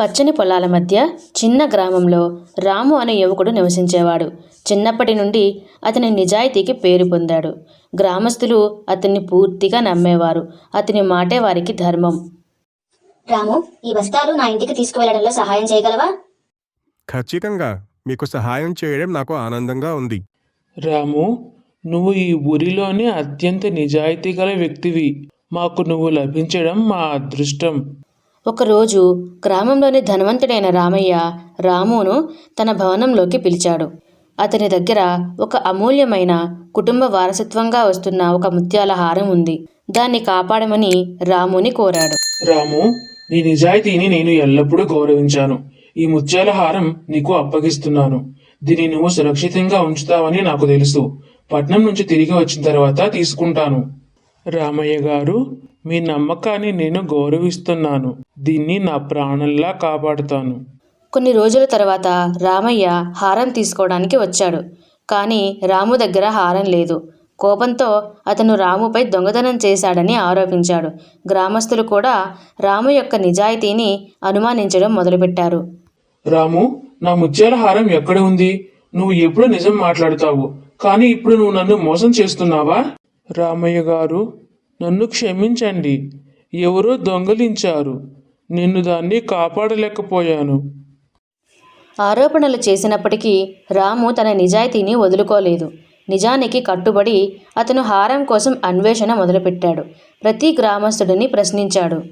పచ్చని పొలాల మధ్య చిన్న గ్రామంలో రాము అనే యువకుడు నివసించేవాడు. చిన్నప్పటి నుండి అతని నిజాయితీకి పేరు పొందాడు. గ్రామస్తులు అతన్ని పూర్తిగా నమ్మేవారు. అతని మాటే వారికి ధర్మం. రాము ఈ బస్తాలు నా ఇంటికి తీసుకువెళ్ళడంలో సహాయం చేయగలవా? ఖచ్చితంగా. మీకు సహాయం చేయడం నాకు ఆనందంగా ఉంది. రాము నువ్వు ఈ ఊరిలోనే అత్యంత నిజాయితీ గల వ్యక్తివి. మాకు నువ్వు లభించడం మా అదృష్టం. ఒకరోజు గ్రామంలోని ధనవంతుడైన రామయ్య రామును తన భవనంలోకి పిలిచాడు. అతని దగ్గర ఒక అమూల్యమైన కుటుంబ వారసత్వంగా వస్తున్న ఒక ముత్యాల హారం ఉంది. దాన్ని కాపాడమని రాముని కోరాడు. రాము నీ నిజాయితీని నేను ఎల్లప్పుడూ గౌరవించాను. ఈ ముత్యాల హారం నీకు అప్పగిస్తున్నాను. దీన్ని నువ్వు సురక్షితంగా ఉంచుతావని నాకు తెలుసు. పట్నం నుంచి తిరిగి వచ్చిన తర్వాత తీసుకుంటాను. రామయ్య గారు మీ నమ్మకాన్ని నేను గౌరవిస్తున్నాను. దీన్ని నా ప్రాణంలా కాపాడుతాను. కొన్ని రోజుల తర్వాత రామయ్య హారం తీసుకోవడానికి వచ్చాడు. కానీ రాము దగ్గర హారం లేదు. కోపంతో అతను రాముపై దొంగతనం చేశాడని ఆరోపించాడు. గ్రామస్తులు కూడా రాము యొక్క నిజాయితీని అనుమానించడం మొదలుపెట్టారు. రాము నా ముత్యాల హారం ఎక్కడ ఉంది? నువ్వు ఎప్పుడు నిజం మాట్లాడుతావు. కానీ ఇప్పుడు నువ్వు నన్ను మోసం చేస్తున్నావా? రామయ్య గారు నన్ను క్షమించండి. ఎవరో దొంగలించారు. నిన్ను దాన్ని కాపాడలేకపోయాను. ఆరోపణలు చేసినప్పటికీ రాము తన నిజాయితీని వదులుకోలేదు. నిజానికి కట్టుబడి అతను హారం కోసం అన్వేషణ మొదలుపెట్టాడు. ప్రతి గ్రామస్తుడిని ప్రశ్నించాడు.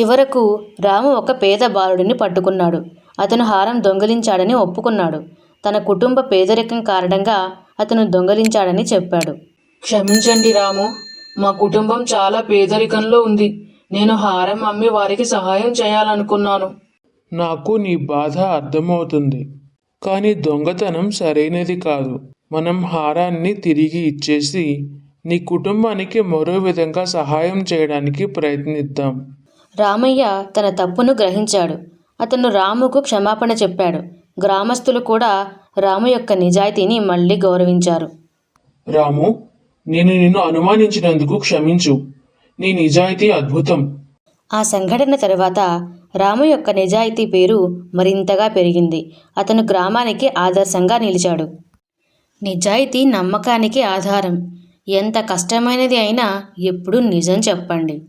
చివరకు రాము ఒక పేద బాలుడిని పట్టుకున్నాడు. అతను హారం దొంగిలించాడని ఒప్పుకున్నాడు. తన కుటుంబ పేదరికం కారణంగా అతను దొంగలించాడని చెప్పాడు. క్షమించండి రాము. మా కుటుంబం చాలా పేదరికంలో ఉంది. నేను హారం అమ్మి వారికి సహాయం చేయాలనుకున్నాను. నాకు నీ బాధ అర్థమవుతుంది. కానీ దొంగతనం సరైనది కాదు. మనం హారాన్ని తిరిగి ఇచ్చేసి నీ కుటుంబానికి మరో విధంగా సహాయం చేయడానికి ప్రయత్నిద్దాం. రామయ్య తన తప్పును గ్రహించాడు. అతను రాముకు క్షమాపణ చెప్పాడు. గ్రామస్తులు కూడా రాము యొక్క నిజాయితీని మళ్ళీ గౌరవించారు. రాము నేను నిన్ను అనుమానించినందుకు క్షమించు. నీ నిజాయితీ అద్భుతం. ఆ సంఘటన తర్వాత రాము యొక్క నిజాయితీ పేరు మరింతగా పెరిగింది. అతను గ్రామానికి ఆదర్శంగా నిలిచాడు. నిజాయితీ నమ్మకానికి ఆధారం. ఎంత కష్టమైనది అయినా ఎప్పుడూ నిజం చెప్పండి.